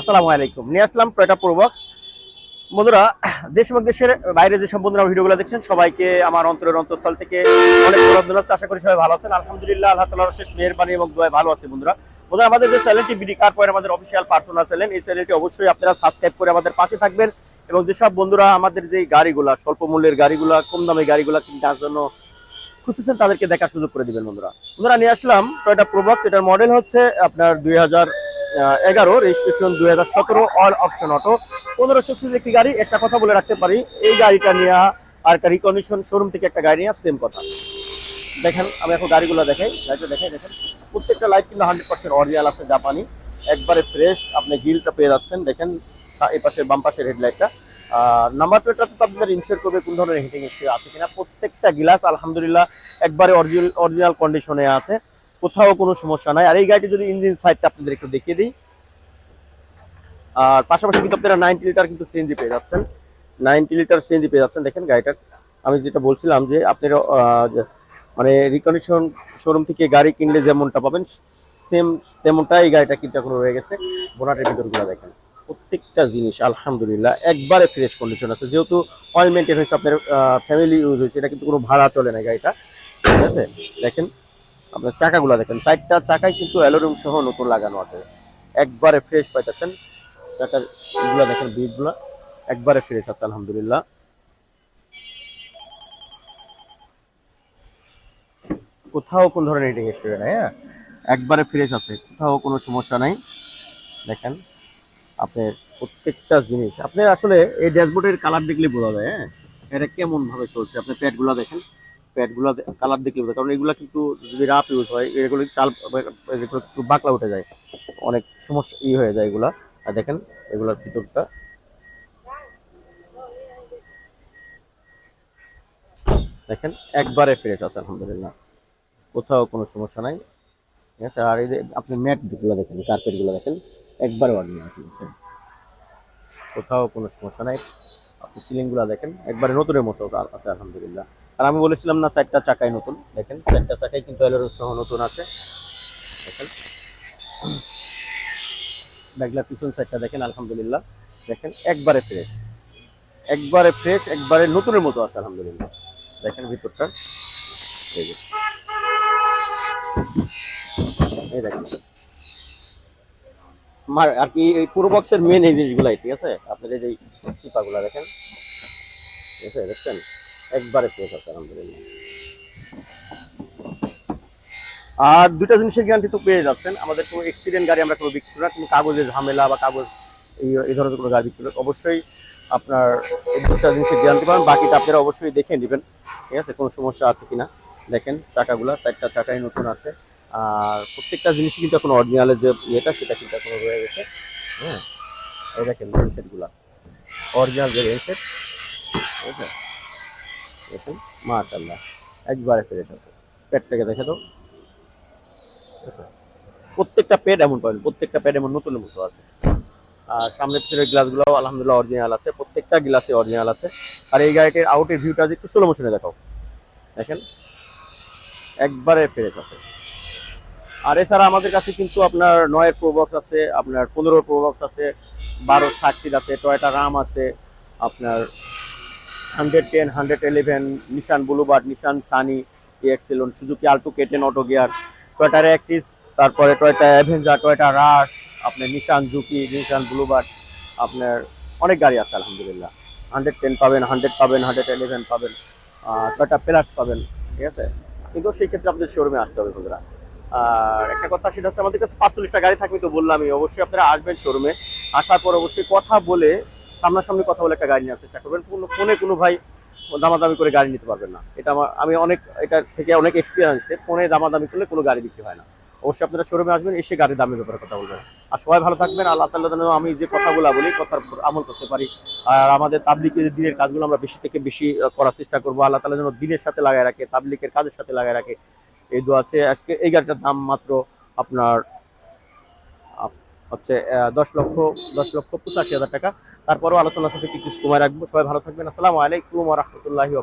আসসালামু আলাইকুম। নিয়ে আসলাম টয়টা প্রোবক্স বন্ধুরা, দেশ এবং দেশের বাইরে যেসব বন্ধুরা ভিডিওগুলো দেখছেন, সবাইকে আমার অন্তরের অন্তঃস্থল থেকে অনেক আছে। আশা করি সবাই ভালো আছেন। আলহামদুলিল্লাহ, আল্লাহ তালার শেষ মেহরবানি এবং দোয়ায় ভালো আছে বন্ধুরা। বন্ধুরা, আমাদের যে চ্যানেলটি বিডি কার পয়েন্ট আমাদের অফিসিয়াল পার্সোনাল চ্যানেল, এই চ্যানেলটি অবশ্যই আপনারা সাবস্ক্রাইব করে আমাদের পাশে থাকবেন এবং যেসব বন্ধুরা আমাদের যে গাড়িগুলা, স্বল্প মূল্যের গাড়িগুলা, কম দামে গাড়িগুলা কেনার জন্য খুঁজতেছেন, তাদেরকে দেখার সুযোগ করে দিবেন বন্ধুরা। বন্ধুরা, নিয়ে আসলাম টয়টা প্রোবক্স এটার মডেল হচ্ছে আপনার দুই হাজার এগারো রেজিস্ট্রেশন দুই হাজার সতেরো অল অপশন অটো পনেরোশো সিসি একটি গাড়ি, একটা কথা বলে রাখতে পারি, এই গাড়িটা নিয়ে আর একটা রিকন্ডিশন শোরুম থেকে একটা গাড়ি নিয়ে সেম কথা। দেখেন, আমি এখন গাড়িগুলো দেখাই, গাড়িটা দেখাই, দেখেন। প্রত্যেকটা লাইট কিন্তু হান্ড্রেড পার্সেন্ট অরিজিনাল আছে, জাপানি। একবারে ফ্রেশ আপনি গিলটা পেয়ে যাচ্ছেন, দেখেন এই পাশে বাম পাশের হেডলাইটটা আর নাম্বার প্লেটটা তো আপনাদের ইনশিওর করবে কোন ধরনের হিটিং হিস্ট্রি আছে কিনা। প্রত্যেকটা গ্লাস আলহামদুলিল্লাহ, একবারে অরিজিনাল অরিজিনাল কন্ডিশনে আছে। কোথাও কোনো সমস্যা নাই। আর এই গাড়িটি যদি ইঞ্জিন সাইডটা আপনাদের একটু দেখিয়ে দিই। আর পাশাপাশি কিন্তু আপনারা নাইনটি লিটার কিন্তু সিএনজি পেয়ে যাচ্ছেন। নাইনটি লিটার সিএনজি পেয়ে যাচ্ছেন। দেখেন গাড়িটার, আমি যেটা বলছিলাম যে আপনারা মানে রিকন্ডিশন শোরুম থেকে গাড়ি কিনলে যেমনটা পাবেন সেম তেমনটাই গাড়িটা কিন্তু এখন রয়ে গেছে। বোনাটের ভিতরগুলো দেখেন। প্রত্যেকটা জিনিস, আলহামদুলিল্লাহ, একবারে ফ্রেশ কন্ডিশন আছে। যেহেতু অয়েল মেনটেন হয়েছে, আপনার ফ্যামিলি ইউজ হয়েছে, এটা কিন্তু কোনো ভাড়া চলে না গাড়িটা। ঠিক আছে? দেখেন আপনার চাকাগুলো দেখেন, চারটা চাকায় কিন্তু অ্যালোরিয়াম সহ নতুন লাগানো আছে। একবারে ফ্রেশ পাইতেছেন। চাকার এগুলো দেখেন বিটগুলো একবারে ফ্রেশ আছে, আলহামদুলিল্লাহ। কোথাও কোন ধরনের রেটিং হিস্ট্রি নাই হ্যাঁ? একবারে ফ্রেশ আছে, কোথাও কোনো সমস্যা নাই। দেখেন, আপনার প্রত্যেকটা জিনিস। আপনি আসলে এই ড্যাশবোর্ডের কালার দেখলে বোঝা যায় হ্যাঁ? এটা কেমন ভাবে চলছে আপনি প্যাডগুলো দেখেন। প্যাডগুলো কালার দেখলে বোঝা কারণ এগুলো কিন্তু যদি রাফ ইউজ হয়, এগুলো চাল এগুলো একটু বাকলা উঠে যায়। অনেক সমস্যা ই হয়ে যায় এগুলা। আর দেখেন, এগুলোর ভিতরটা। দেখেন, একবারে ফ্রেশ আছে, আলহামদুলিল্লাহ। কোথাও কোনো সমস্যা নাই। ঠিক আছে? আর এই যে আপনি ম্যাটগুলো দেখেন কার্পেটগুলো দেখেন, একবারে অরিজিনাল ঠিক আছে? কোথাও কোনো সমস্যা নাই। আপনি সিলিংগুলো দেখেন, একবারে নতুনের মতো আছে, আলহামদুলিল্লাহ। আর আমি বলেছিলাম না, চারটা চাকাই নতুন। দেখেন, চারটা চাকাই কিন্তু এলোর সহ নতুন আছে। দেখেন। ব্যাগলার পিছন সাইডটা দেখেন, আলহামদুলিল্লাহ। দেখেন, একবারে ফ্রেশ একবারে ফ্রেশ একবারে নতুনের মতো আছে, আলহামদুলিল্লাহ। দেখেন ভিতরটা। এই যে। দেখেন। আর কি, এই পুরো বক্সের মেন এই জিনিসগুলাই, ঠিক আছে? আপনাদের এই চিপাগুলা দেখেন। ঠিক আছে, দেখছেন? একবারে ফ্রেশ আছে, আলহামদুলিল্লাহ। আর দুটা জিনিসের গ্যারান্টি তো পেয়ে যাচ্ছেন। আমাদের কোনো এক্সিডেন্ট গাড়ি আমরা কোনো বিক্রি না, কোনো কাগজের ঝামেলা বা কাগজ এই ধরনের কোনো গাড়ি বিক্রি অবশ্যই আপনার দুটা জিনিসের গ্যারান্টি পাবেন। বাকিটা আপনারা অবশ্যই দেখে নেবেন। ঠিক আছে? কোনো সমস্যা আছে কি না দেখেন, চাকাগুলো, চারটা চাকাই নতুন আছে। আর প্রত্যেকটা জিনিসই কিন্তু এখন অরিজিনালের যে ইয়েটা, সেটা কিন্তু এখন রয়ে গেছে। হ্যাঁ? এই দেখেন রেনসেটগুলো অরিজিনাল যে রেনসেট ঠিক আছে? দেখুন মাশাল্লাহ একবারে ফ্রেশ আছে। পেটটাকে দেখে দাও। ঠিক প্রত্যেকটা পেড এমন পাবেন, প্রত্যেকটা পেড এমন নতুন মতো আছে। আর সামনের পিছনের গ্লাসগুলো আলহামদুলিল্লাহ অরিজিনাল আছে, প্রত্যেকটা গ্লাসে অরিজিনাল আছে। আর এই গাড়িটির আউটের ভিউটা একটু স্লো মোশনে দেখাও। দেখেন, একবারে ফ্রেশ আছে। আর এছাড়া আমাদের কাছে কিন্তু আপনার নয়ের প্রোবক্স আছে, আপনার পনেরো প্রোবক্স আছে বারো থার্টির আছে টয়টা রাম আছে, আপনার hundred ten, hundred eleven, Nissan Bluebird, Nissan Sunny ex saloon Suzuki Alto, K ten auto gear, Toyota Ractis, তারপরে টয়টা অ্যাভেঞ্জার, টয়টা রাশ, আপনার নিশান জুকি, নিশান ব্লুবার্ড, আপনার অনেক গাড়ি আছে, আলহামদুলিল্লাহ। হান্ড্রেড টেন পাবেন, হান্ড্রেড পাবেন, হান্ড্রেড ইলেভেন পাবেন টয়টা প্লাস পাবেন, ঠিক আছে? কিন্তু সেই ক্ষেত্রে আপনাদের শোরুমে আসতে হবে, বন্ধুরা। আর একটা কথা, সেটা হচ্ছে আমাদের কাছে পাঁচচল্লিশটা গাড়ি থাকবে তো বললামই, অবশ্যই আপনারা আসবেন শোরুমে আসার পর অবশ্যই কথা বলে সামনাসামনি কথা বলে একটা গাড়ি নেওয়ার চেষ্টা করবেন। কোনো ফোনে কোনো ভাই দামাদামি করে গাড়ি নিতে পারবেন না। এটা আমার আমি অনেক এটা থেকে অনেক এক্সপিরিয়েন্সে ফোনে দামাদামি করলে কোনো গাড়ি বিক্রি হয় না। অবশ্যই আপনারা শোরুমে আসবেন, এসে গাড়ির দামের ব্যাপারে কথা বলবেন। আর সবাই ভালো থাকবেন, আল্লাহ তাল্লাহ যেন আমি যে কথাগুলো বলি, কথার আমল করতে পারি। আর আমাদের তাবলিকের দিনের কাজগুলো আমরা বেশি থেকে বেশি করার চেষ্টা করব। আল্লাহ তালা যেন দিনের সাথে লাগায় রাখে তাবলিকের কাজের সাথে লাগায় রাখে। এই দু আছে। আজকে এই গাড়িটার দাম মাত্র আপনার আপ- হচ্ছে দশ লক্ষ দশ লক্ষ পঁচাশি হাজার টাকা। তারপরও আলোচনা সাথে কিছু কমায় রাখব। সবাই ভালো থাকবেন। আসসালামু আলাইকুম রহমতুল্লাহি